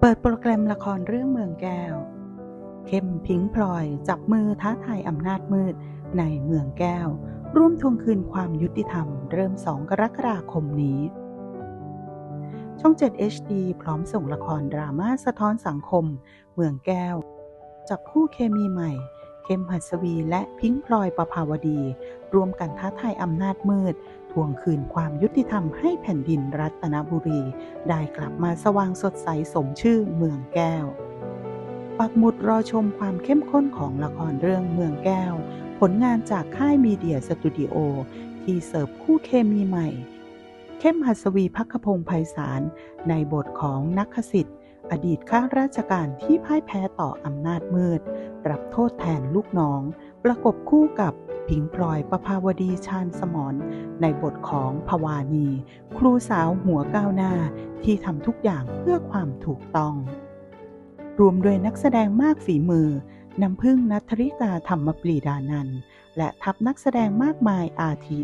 เปิดโปรแกรมละครเรื่องเมืองแก้ว เข้มพิงพลอยจับมือท้าทายอำนาจมืดในเมืองแก้ว ร่วมทวงคืนความยุติธรรม เริ่ม 2 กรกฎาคมนี้ ช่อง 7 HD พร้อมส่งละครดราม่าสะท้อนสังคม เมืองแก้ว จับคู่เคมีใหม่ เข้มหัสวีและพิงพลอยประภาวดีรวมกันท้าทายอำนาจมืด ทวงคืนความยุติธรรมให้แผ่นดินรัตนบุรี ได้กลับมาสว่างสดใสสมชื่อเมืองแก้ว ปักหมุดรอชมความเข้มข้นของละครเรื่องเมืองแก้ว ผลงานจากค่ายมีเดียสตูดิโอที่เสิร์ฟคู่เคมีใหม่ เข้มหัสวีพักพงศ์ไพศาลในบทของนักขสิทธิ์อดีตข้าราชการที่พ่ายแพ้ต่ออำนาจมืด รับโทษแทนลูกน้อง ประกบคู่กับผิงพลอยประภาวดีชาญสมรในบทของภวานี ครูสาวหัวก้าวหน้าที่ทำทุกอย่างเพื่อความถูกต้อง รวมด้วยนักแสดงมากฝีมือ น้ำพึ่งนัทริกาธรรมปรีดานันและทัพนักแสดงมากมายอาทิ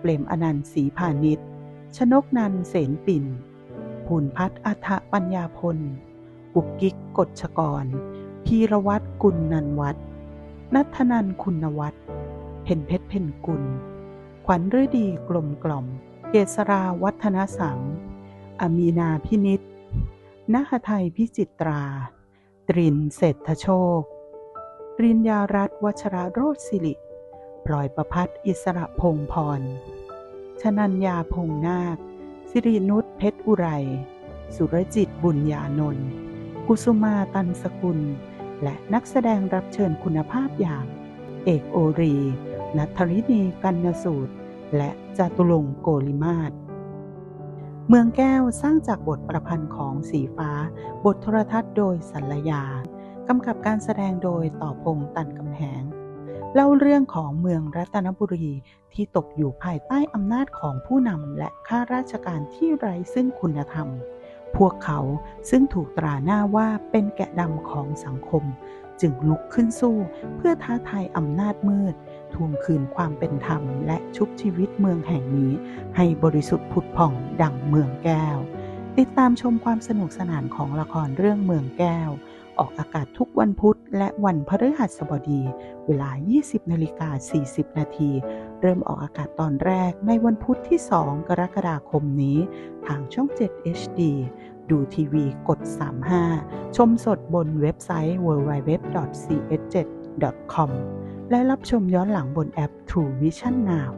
เปลมอนันต์ศรีพานิชย์ชนกนันเสนปิ่นภูนพัฒน์อัฐปัญญาพลกุกกิกกฎชกร พีรวัตรกุลนันวัฒน์นัทนันคุณวัฒน์เพนเพชรเพนกุล ขวัญฤดีกลมกล่อม เกษราวัฒนสังอามีนาพินิษนหไทยพิจิตรา ตรินเศรษฐโชค รินยารัตวัชระโรจน์สิริพลอยประพัฒน์อิสระพงพร ชนัญญาพงนาค สิรินุชเพชรอุไร สุรจิตบุญญานนท์กุสุมาตันสกุล และนักแสดงรับเชิญคุณภาพอย่าง เอกโอรี นัทรินีกันนสูตร และจตุรงโกลิมาศเมืองแก้วสร้างจากบทประพันธ์ของสีฟ้า บทโทรทัศน์โดยสัลยากำกับการแสดงโดยต่อพงตันกำแหง เล่าเรื่องของเมืองรัตนบุรีที่ตกอยู่ภายใต้อำนาจของผู้นำและข้าราชการที่ไร้ซึ่งคุณธรรม พวกเขาซึ่งถูกตราหน้าว่าเป็นแกะดำของสังคม จึงลุกขึ้นสู้เพื่อท้าทายอำนาจมืด ทวงคืนความเป็นธรรม และชุบชีวิตเมืองแห่งนี้ ให้บริสุทธิ์ผุดผ่องดังเมืองแก้ว ติดตามชมความสนุกสนานของละครเรื่องเมืองแก้ว ออกอากาศทุกวันพุธ และวันพฤหัสบดี เวลา 20นาฬิกา40 นาที เริ่มออกอากาศตอนแรกในวันพุธที่ 2 กรกฎาคมนี้ ทางช่อง 7 HD ดูทีวีกด 35 ชมสดบนเว็บไซต์ www.cs7.com และรับชมย้อนหลังบนแอป True Vision Now